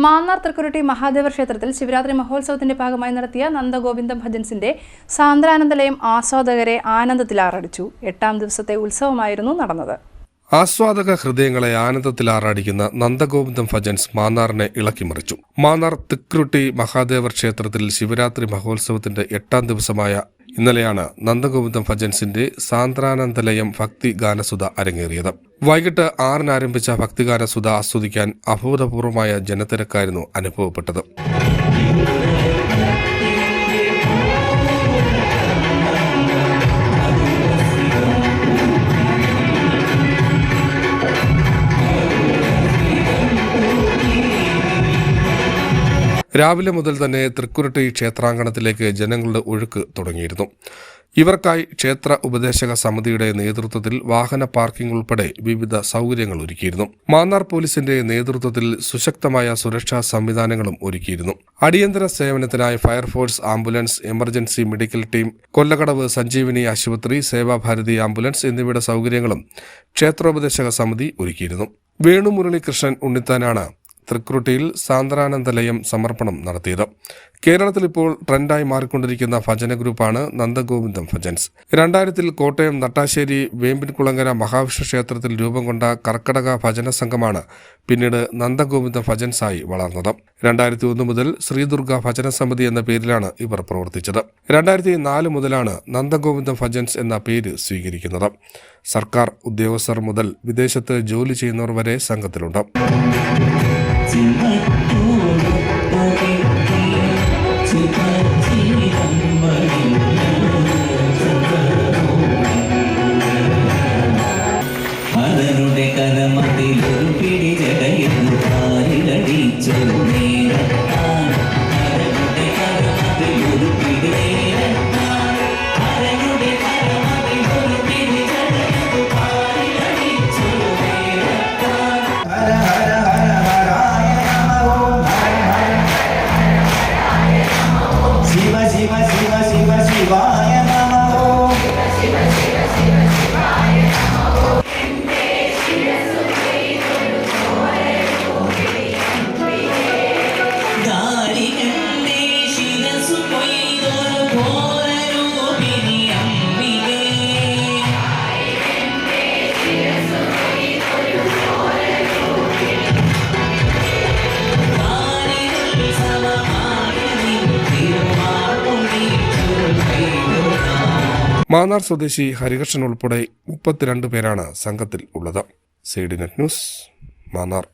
മാന്നാർ തൃക്കുരുട്ടി മഹാദേവ ക്ഷേത്രത്തിൽ ശിവരാത്രി മഹോത്സവത്തിന്റെ ഭാഗമായി നടത്തിയ നന്ദഗോവിന്ദം ഭജൻസിന്റെ സാന്ദ്രാനന്ദലയം ആസ്വാദകരെ ആനന്ദത്തിൽ ആനന്ദത്തിലാറടിച്ചു എട്ടാം ദിവസത്തെ ഉത്സവമായിരുന്നു നടന്നത്. ആസ്വാദക ഹൃദയങ്ങളെ ആനന്ദത്തിൽ ആറാടിക്കുന്ന നന്ദഗോവിന്ദം ഭജൻസ് മാന്നാറിനെ ഇളക്കിമറിച്ചു മാന്നാർ തിക്രുട്ടി മഹാദേവർ ക്ഷേത്രത്തിൽ ശിവരാത്രി മഹോത്സവത്തിന്റെ എട്ടാം ദിവസമായ ഇന്നലെയാണ് നന്ദഗോവിന്ദം ഭജൻസിന്റെ സാന്ദ്രാനന്ദലയം ഭക്തി ഗാനസുധ അരങ്ങേറിയത്. വൈകിട്ട് ആറിന് ആരംഭിച്ച ഭക്തിഗാനസുധ ആസ്വദിക്കാൻ അഭൂതപൂർവമായ ജനത്തിരക്കായിരുന്നു അനുഭവപ്പെട്ടത്. രാവിലെ മുതൽ തന്നെ തൃക്കുരട്ടി ക്ഷേത്രാങ്കണത്തിലേക്ക് ജനങ്ങളുടെ ഒഴുക്ക് തുടങ്ങിയിരുന്നു. ഇവർക്കായി ക്ഷേത്ര ഉപദേശക സമിതിയുടെ നേതൃത്വത്തിൽ വാഹന പാർക്കിംഗ് ഉൾപ്പെടെ വിവിധ സൗകര്യങ്ങൾ ഒരുക്കിയിരുന്നു. മാന്നാർ പോലീസിന്റെ നേതൃത്വത്തിൽ സുശക്തമായ സുരക്ഷാ സംവിധാനങ്ങളും ഒരുക്കിയിരുന്നു. അടിയന്തര സേവനത്തിനായി fire force ambulance emergency medical team Kollakadavu Sanjeevini ആശുപത്രി സേവാഭാരതി ആംബുലൻസ് എന്നിവയുടെ സൗകര്യങ്ങളും ക്ഷേത്രോപദേശക സമിതി ഒരുക്കിയിരുന്നു. വേണുമുരളീകൃഷ്ണൻ ഉണ്ണിത്താനാണ് തൃക്കുരുട്ടിയിൽ സാന്ദ്രാനന്ദലയം സമർപ്പണം നടത്തിയത് കേരളത്തിൽ ഇപ്പോൾ ട്രെൻഡായി മാറിക്കൊണ്ടിരിക്കുന്ന ഭജന ഗ്രൂപ്പാണ് നന്ദഗോവിന്ദം ഭജൻസ്. രണ്ടായിരത്തിൽ കോട്ടയം നട്ടാശ്ശേരി വേമ്പിൻകുളങ്ങര മഹാവിഷ്ണു ക്ഷേത്രത്തിൽ രൂപം കൊണ്ട കർക്കടക ഭജന സംഘമാണ് പിന്നീട് നന്ദഗോവിന്ദ ഭജൻസായി വളർന്നത്. രണ്ടായിരത്തി ഒന്ന് മുതൽ ശ്രീദുർഗ ഭജന സമിതി എന്ന പേരിലാണ് ഇവർ പ്രവർത്തിച്ചത്. രണ്ടായിരത്തി നാല് മുതലാണ് നന്ദഗോവിന്ദ ഭജൻസ് എന്ന പേര് സ്വീകരിക്കുന്നത്. സർക്കാർ ഉദ്യോഗസ്ഥർ മുതൽ വിദേശത്ത് ജോലി ചെയ്യുന്നവർ വരെ സംഘത്തിലുണ്ട്. മാന്നാർ സ്വദേശി ഹരികൃഷ്ണൻ ഉൾപ്പെടെ മുപ്പത്തിരണ്ട് പേരാണ് സംഘത്തിൽ ഉള്ളത്. Side net news Mannar.